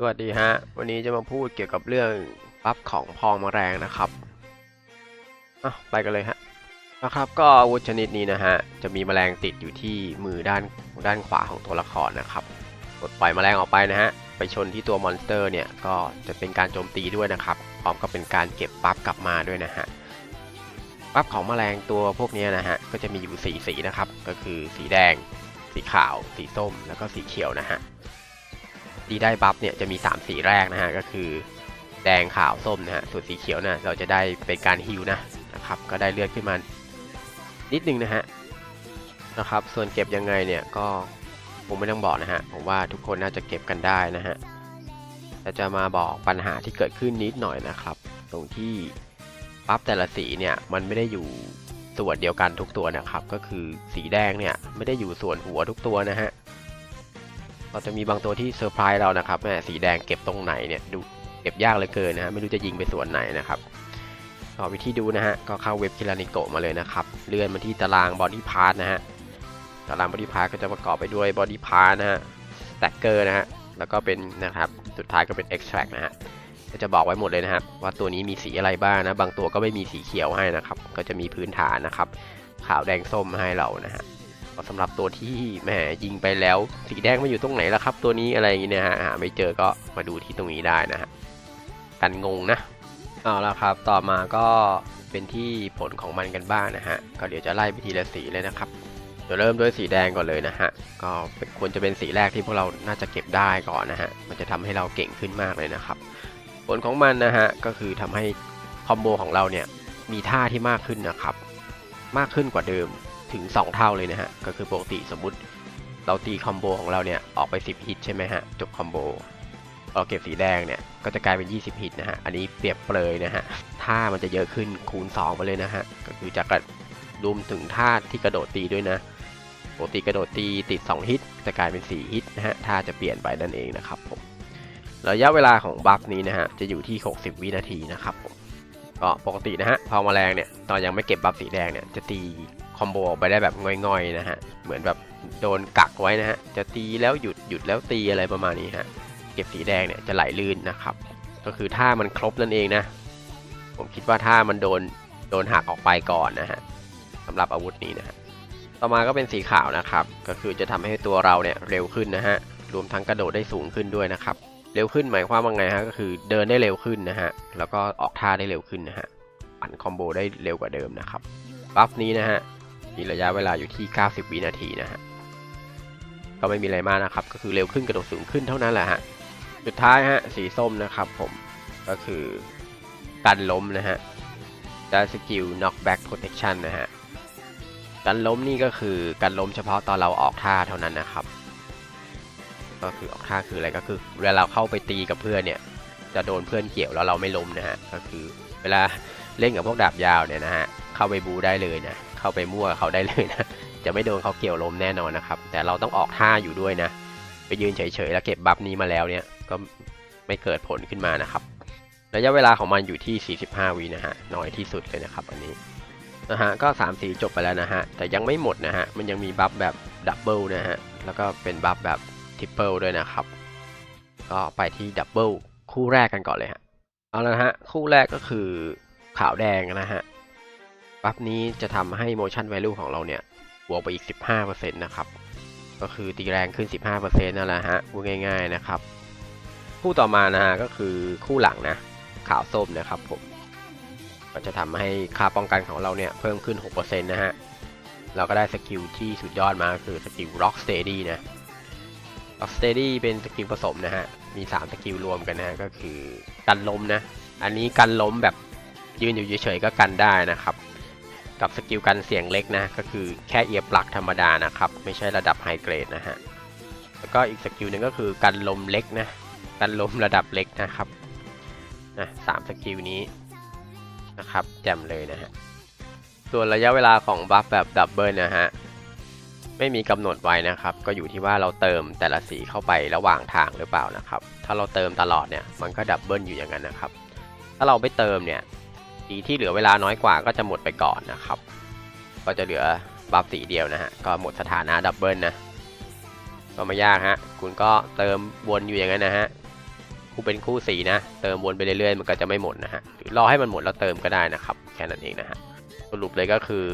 สวัสดีฮะ วันนี้จะมาพูดเกี่ยวกับเรื่องบัฟของพองแมลงนะครับอะไปกันเลยฮะนะครับ ก็อาวุธชนิดนี้นะฮะจะมีแมลงติดอยู่ที่มือด้านด้านขวาของตัวละครนะครับกดปล่อยแมลงออกไปนะฮะไปชนที่ตัวมอนสเตอร์เนี่ยก็จะเป็นการโจมตีด้วยนะครับพร้อมกับเป็นการเก็บบัฟกลับมาด้วยนะฮะบัฟของแมลงตัวพวกนี้นะฮะก็จะมีอยู่สีสีนะครับ ก็คือสีแดง สีขาว สีส้ม แล้วก็สีเขียวนะฮะ ที่ได้บัฟเนี่ยจะมี 3 สีแรกนะฮะก็คือแดงขาวส้มนะฮะส่วนสีเขียวนะเราจะได้เป็นการฮิวนะนะครับก็ได้เลือดขึ้นมานิดนึงนะฮะนะครับส่วนเก็บยังไงเนี่ยก็ผมไม่ต้องบอกนะฮะผมว่าทุกคนน่าจะเก็บกันได้นะฮะแต่จะมาบอกปัญหาที่เกิดขึ้นนิดหน่อยนะครับ ตรงที่บัฟแต่ละสีเนี่ยมันไม่ได้อยู่ส่วนเดียวกันทุกตัวนะครับ ก็คือสีแดงเนี่ยไม่ได้อยู่ส่วนหัวทุกตัวนะฮะ เราจะมีบางตัวที่เซอร์ไพรส์เรานะครับแม่สีแดงเก็บตรงไหนเนี่ยดูเก็บยากเหลือเกินนะฮะไม่รู้จะยิงไปส่วนไหนนะครับก็วิธีดูนะฮะก็เข้าเว็บคิรานิโกะมาเลยนะครับเลื่อนมาที่ตารางบอดี้พาร์ทนะฮะตารางบอดี้พาร์ทก็จะประกอบไปด้วยบอดี้พาร์ทนะฮะสแต็กเกอร์นะฮะแล้วก็เป็นนะครับสุดท้ายก็เป็น extract นะฮะก็จะบอกไว้หมดเลยนะครับว่าตัวนี้มีสีอะไรบ้างนะบางตัวก็ไม่มีสีเขียวให้นะครับ ก็จะมีพื้นฐานนะครับ ขาวแดงส้มให้เรานะฮะ ก็สำหรับตัวที่แหมยิงไปแล้ว สีแดงมาอยู่ตรงไหนล่ะครับ ตัวนี้อะไรอย่างเงี้ยนะฮะหาไม่เจอก็มาดูที่ตรงนี้ได้นะฮะกันงงนะเอาละครับ ต่อมาก็เป็นที่ผลของมันกันบ้างนะฮะก็เดี๋ยวจะไล่ไปทีละสีเลยนะครับเดี๋ยวเริ่มด้วยสีแดงก่อนเลยนะฮะ ก็ควรจะเป็นสีแรกที่พวกเราน่าจะเก็บได้ก่อนนะฮะ มันจะทำให้เราเก่งขึ้นมากเลยนะครับ ผลของมันนะฮะ ก็คือทำให้คอมโบของเราเนี่ยมีท่าที่มากขึ้นนะครับ มากขึ้นกว่าเดิม ถึง 2 เท่าเลยนะฮะ ก็คือปกติสมมุติเราตีคอมโบของเราเนี่ย ออกไป 10 ฮิตใช่ไหมฮะ จบคอมโบเราเก็บสีแดงเนี่ย ก็จะกลายเป็น 20 ฮิตนะฮะ อันนี้เปรียบเปรยนะฮะ ท่ามันจะเยอะขึ้นคูณ 2 ไปเลยนะฮะ ก็คือจะกระรวมถึงท่าที่กระโดดตีด้วยนะปกติกระโดดตีติด 2 ฮิต จะกลายเป็น 4 ฮิตนะฮะ ท่าจะเปลี่ยนไปนั่นเองนะครับผม ระยะเวลาของบัฟนี้นะฮะ จะอยู่ที่ 60 วินาทีนะครับผมก็ปกตินะฮะ พอมาแมลงเนี่ย ตอนยังไม่เก็บบัฟสีแดงเนี่ย จะตี คอมโบออกไปได้แบบง่อยๆนะฮะ เหมือนแบบโดนกักไว้นะฮะ จะตีแล้วหยุดหยุดแล้วตีอะไรประมาณนี้ฮะ เก็บสีแดงเนี่ยจะไหลลื่นนะครับ ก็คือถ้ามันครบนั่นเองนะ ผมคิดว่าถ้ามันโดนโดนหักออกไปก่อนนะฮะสำหรับอาวุธนี้นะฮะ ต่อมาก็เป็นสีขาวนะครับ ก็คือจะทำให้ตัวเราเนี่ยเร็วขึ้นนะฮะ รวมทั้งกระโดดได้สูงขึ้นด้วยนะครับ เร็วขึ้นหมายความว่าไงฮะ ก็คือเดินได้เร็วขึ้นนะฮะ แล้วก็ออกท่าได้เร็วขึ้นนะฮะ ปั่นคอมโบได้เร็วกว่าเดิมนะครับ บัฟนี้นะฮะ มีระยะเวลาอยู่ที่ 90 วินาทีนะฮะ ก็ไม่มีอะไรมากนะครับ ก็คือเร็วขึ้นกระโดดสูงขึ้นเท่านั้นแหละฮะ สุดท้ายฮะ สีส้มนะครับผม ก็คือการล้มนะฮะได้สกิล knockback protection นะฮะการล้มนี่ก็คือการล้มเฉพาะตอนเราออกท่าเท่านั้นนะครับ ก็คือออกท่าคืออะไรก็คือเวลาเราเข้าไปตีกับเพื่อนเนี่ย จะโดนเพื่อนเกี่ยวแล้วเราไม่ล้มนะฮะ ก็คือเวลาเล่นกับพวกดาบยาวเนี่ยนะฮะ เข้าไปบูได้เลยนะ เข้าไปมั่วเขาได้เลยนะ จะไม่โดนเขาเกี่ยวล้มแน่นอนนะครับ แต่เราต้องออกท่าอยู่ด้วยนะ ไปยืนเฉยๆแล้วเก็บบัฟนี้มาแล้วเนี่ย ก็ไม่เกิดผลขึ้นมานะครับ ระยะเวลาของมันอยู่ที่ 45 วินะฮะ น้อยที่สุดเลยนะครับอันนี้นะฮะ ก็3สีจบไปแล้วนะฮะ แต่ยังไม่หมดนะฮะ มันยังมีบัฟแบบดับเบิลนะฮะ แล้วก็เป็นบัฟแบบทริปเปิลด้วยนะครับ ก็ไปที่ดับเบิลคู่แรกกันก่อนเลยฮะ เอาละฮะ คู่แรกก็คือขาวแดงนะฮะ บัฟนี้จะทำให้ motion value ของเราเนี่ยบวกไปอีก 15%นะครับ ก็คือตีแรงขึ้น 15%นั่นแหละฮะพูดง่าย ๆนะครับ คู่ต่อมานะฮะก็คือคู่หลังนะ ขาวส้มนะครับผม ก็จะทำให้ค่าป้องกันของเราเนี่ยเพิ่มขึ้น 6%นะฮะ เราก็ได้สกิลที่สุดยอดมาคือสกิล Rock Steady นะ Rock Steady เป็นสกิลผสมนะฮะ มี 3 สกิลรวมกันนะฮะก็คือกันล้มนะ อันนี้กันล้มแบบยืนอยู่เฉยๆก็กันได้นะครับ กับสกิลกันเสียงเล็กนะ ก็คือแค่เอียร์ปลักธรรมดานะครับ ไม่ใช่ระดับไฮเกรดนะฮะ แล้วก็อีกสกิลหนึ่งก็คือกันลมเล็กนะ กันลมระดับเล็กนะครับ นะสามสกิลนี้นะครับแจ่มเลยนะฮะ ส่วนระยะเวลาของบัฟแบบดับเบิลนะฮะ ไม่มีกำหนดไว้นะครับ ก็อยู่ที่ว่าเราเติมแต่ละสีเข้าไประหว่างทางหรือเปล่านะครับ ถ้าเราเติมตลอดเนี่ย มันก็ดับเบิลอยู่อย่างนั้นนะครับ ถ้าเราไม่เติมเนี่ย สีที่เหลือเวลาน้อยกว่าก็จะหมดไปก่อนนะครับ ก็จะเหลือบัฟสีเดียวนะฮะ ก็หมดสถานะดับเบิลนะ ก็ไม่ยากฮะ คุณก็เติมวนอยู่อย่างนั้นนะฮะคู่เป็นคู่สีนะ เติมวนไปเรื่อยๆ มันก็จะไม่หมดนะฮะ หรือรอให้มันหมดแล้วเติมก็ได้นะครับ แค่นั้นเองนะฮะ สรุปเลยก็คือ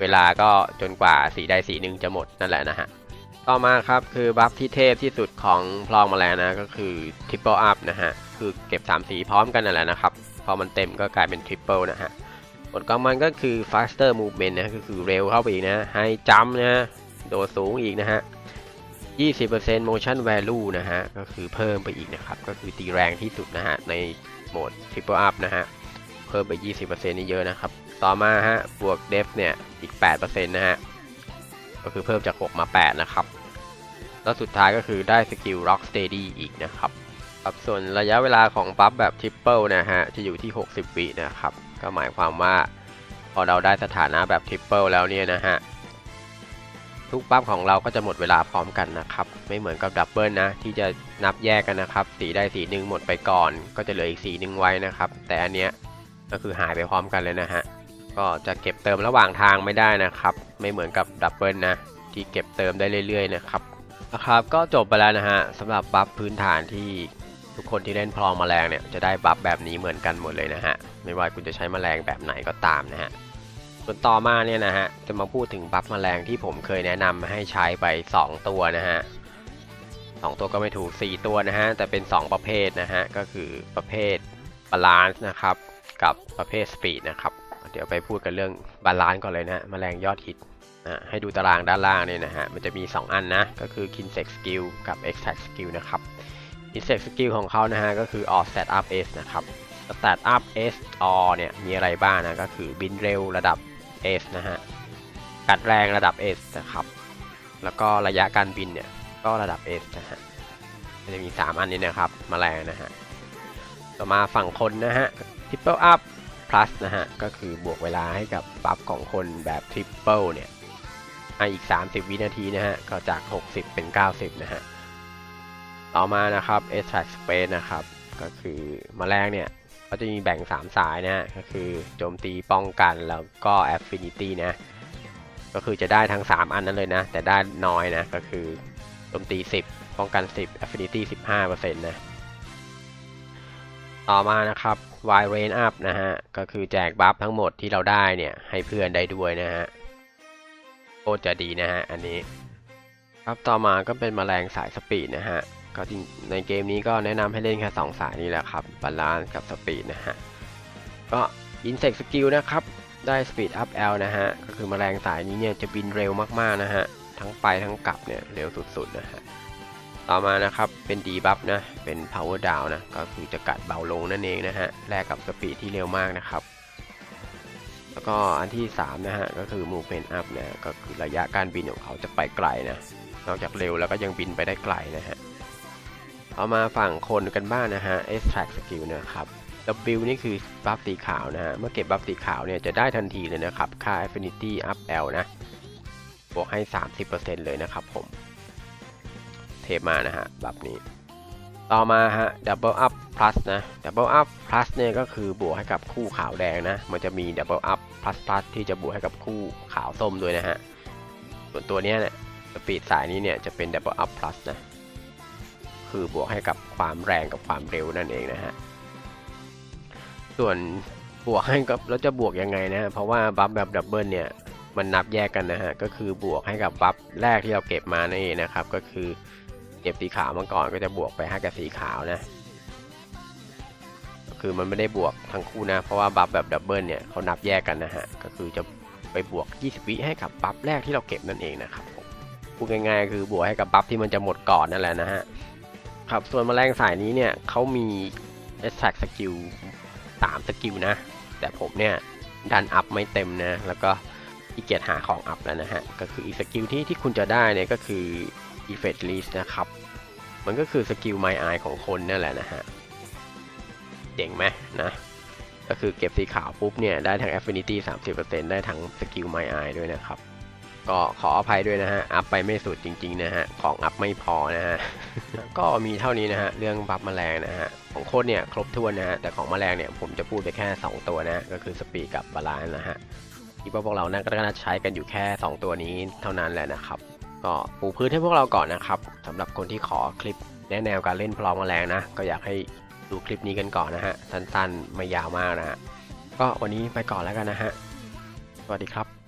เวลาก็จนกว่าสีใดสีหนึ่งจะหมดนั่นแหละนะฮะ ต่อมาครับคือบัฟที่เทพที่สุดของพลองมาแล้วนะ ก็คือ Triple Up นะฮะ คือเก็บ 3 สีพร้อมกันนั่นแหละนะครับ อมันเต็มก็กลายเป็น Triple นะฮะผลของมันก็คือ faster movement นะก็คือเร็วเข้าไปอีกนะให้จัมนะฮะโดดสูงอีกนะฮะ 20% motion value นะฮะ ก็คือเพิ่มไปอีกนะครับ ก็คือตีแรงที่สุดนะฮะ ในโหมด triple up นะฮะ เพิ่มไป 20%นี่เยอะนะครับ ต่อมาฮะ บวก depth เนี่ย อีก 8%นะฮะ ก็คือเพิ่มจาก 6 มา 8 นะครับ แล้วสุดท้ายก็คือได้สกิล rock steady อีกนะครับ ครับส่วนระยะเวลาของบัฟแบบ triple นะฮะจะอยู่ที่ 60 วินะครับ ก็หมายความว่าพอเราได้สถานะแบบ triple แล้วเนี่ยนะฮะทุกบัฟของเราก็จะหมดเวลาพร้อมกันนะครับ ไม่เหมือนกับดับเบิลนะ ที่จะนับแยกกันนะครับ สีใดสีหนึ่งหมดไปก่อน ก็จะเหลืออีกสีหนึ่งไว้นะครับ แต่อันเนี้ยก็คือหายไปพร้อมกันเลยนะฮะก็จะเก็บเติมระหว่างทางไม่ได้นะครับ ไม่เหมือนกับดับเบิลนะ ที่เก็บเติมได้เรื่อยๆนะครับนะครับก็จบไปแล้วนะฮะสำหรับบัฟพื้นฐานที่ ทุกคนที่เล่นพลองแมลงเนี่ยจะได้บัฟแบบนี้เหมือนกันหมดเลยนะฮะ ไม่ว่าคุณจะใช้แมลงแบบไหนก็ตามนะฮะ ส่วนต่อมาเนี่ยนะฮะจะมาพูดถึงบัฟแมลงที่ผมเคยแนะนำให้ใช้ไป 2 ตัวนะฮะสองตัวก็ไม่ถูก 4 ตัวนะฮะ แต่เป็น 2 ประเภทนะฮะ ก็คือประเภทบาลานซ์นะครับ กับประเภทสปีดนะครับ เดี๋ยวไปพูดกันเรื่องบาลานซ์ก่อนเลยนะฮะแมลงยอดฮิตอะให้ดูตารางด้านล่างเนี่ยนะฮะ มันจะมี 2 อันนะ ก็คือ Kinsec Skill กับ Extract Skill นะครับ Kinsect Skill ของเขานะฮะก็คือ All Stat Up S นะครับ Stat Up S All เนี่ย มีอะไรบ้างนะ ก็คือบินเร็วระดับ S นะฮะ กัดแรงระดับ S นะครับ แล้วก็ระยะการบินเนี่ย ก็ระดับ S นะฮะจะมี 3 อันนี้นะครับมาแรงนะฮะ ต่อมาฝั่งคนนะฮะ Triple Up Plus นะฮะ ก็คือบวกเวลาให้กับบัฟของคนแบบ Triple เนี่ยอีก 30 วินาทีนะฮะ ก็จาก 60 เป็น 90 นะฮะ ต่อมานะครับ Extract Space นะครับ ก็คือมแมลงเนี่ยก็จะมีแบ่ง 3 สายนะฮะก็คือโจมตีป้องกันแล้วก็ Affinity นะก็คือจะได้ทั้ง 3 อันนั้นเลยนะ แต่ได้น้อยนะก็คือโจมตี 10 ป้องกัน 10 Affinity 15%นะต่อมานะครับ Y Range Up นะฮะก็คือแจกบัฟทั้งหมดที่เราได้เนี่ยให้เพื่อนได้ด้วยนะฮะโคตรจะดีนะฮะอันนี้ครับต่อมาก็เป็นมแมลงสายสปีดนะฮะ ก็ในเกมนี้ก็แนะนำให้เล่นแค่2สายนี้แหละครับบาลานซ์กับสปีดนะฮะ ก็อินเสกสกิลนะครับ ได้สปีดอัพ L นะฮะ ก็คือมแมลงสายนี้เนี่ยจะบินเร็วมากๆนะฮะ ทั้งไปทั้งกลับเนี่ยเร็วสุดๆนะฮะ ต่อมานะครับเป็นดีบัฟนะ เป็น power down นะ ก็คือจะกัดเบาลงนั่นเองนะฮะ แลกกับสปีดที่เร็วมากนะครับแล้วก็อันที่ 3 นะฮะ ก็คือ movement up นะก็คือระยะการบินของเขาจะไปไกลนะ นอกจากเร็วแล้วก็ยังบินไปได้ไกลนะฮะ เอามาฝั่งคนกันบ้างนะฮะ extract skill นะครับ W นี่คือบัฟสีขาวนะฮะ เมื่อเก็บบัฟสีขาวเนี่ยจะได้ทันทีเลยนะครับ ค่า affinity up L นะ บวกให้ 30%เลยนะครับผม เทปมานะฮะแบบนี้ ต่อมาฮะ Double Up Plus นะ Double Up Plus เนี่ยก็คือบวกให้กับคู่ขาวแดงนะ มันจะมี Double Up Plus Plus ที่จะบวกให้กับคู่ขาวส้มด้วยนะฮะ ส่วนตัวเนี้ยเนี่ย สปีดสายนี้เนี่ยจะเป็น Double Up Plus นะ คือบวกให้กับความแรงกับความเร็วนั่นเองนะฮะ ส่วนบวกให้กับแล้วจะบวกยังไงนะฮะเพราะว่าบัฟแบบดับเบิลเนี่ยมันนับแยกกันนะฮะ ก็คือบวกให้กับบัฟแรกที่เราเก็บมานั่นเองนะครับ ก็คือเก็บสีขาวมาก่อนก็จะบวกไปให้กับสีขาวนะ คือมันไม่ได้บวกทั้งคู่นะ เพราะว่าบัฟแบบดับเบิลเนี่ยเขานับแยกกันนะฮะ ก็คือจะไปบวก 20 วิให้กับบัฟแรกที่เราเก็บนั่นเองนะครับพูดง่ายๆคือบวกให้กับบัฟที่มันจะหมดก่อนนั่นแหละนะฮะ ครับส่วนแมลงสายนี้เนี่ยเขามี extract skill 3สกิลนะ แต่ผมเนี่ย ดันอัพไม่เต็มนะ แล้วก็อีเกียจหาของอัพแล้วนะฮะ ก็คืออีกสกิลที่ที่คุณจะได้เนี่ยก็คือ effect list นะครับ มันก็คือสกิล my eye ของคนนั่นแหละนะฮะเจ๋งไหมนะ ก็คือเก็บสีขาวปุ๊บเนี่ย ได้ทั้ง affinity 30%ได้ทั้งสกิล my eye ด้วยนะครับ ก็ขออภัยด้วยนะฮะ อัพไปไม่สุดจริง ๆ นะฮะ ของอัพไม่พอนะฮะ ก็มีเท่านี้นะฮะ เรื่องบัฟแมลงนะฮะ ของโคตรเนี่ยครบถ้วนนะฮะ แต่ของแมลงเนี่ยผมจะพูดไปแค่ 2 ตัวนะ ก็คือสปีกับบาลานนะฮะที่พวกเรานะก็น่าใช้กันอยู่แค่ 2 ตัวนี้เท่านั้นแหละนะครับ ก็ปูพื้นให้พวกเราก่อนนะครับสำหรับคนที่ขอคลิปแนะแนวการเล่นพลองแมลงนะ ก็อยากให้ดูคลิปนี้กันก่อนนะฮะ สั้นๆ ไม่ยาวมากนะฮะ ก็วันนี้ไปก่อนแล้วกันนะฮะ สวัสดีครับ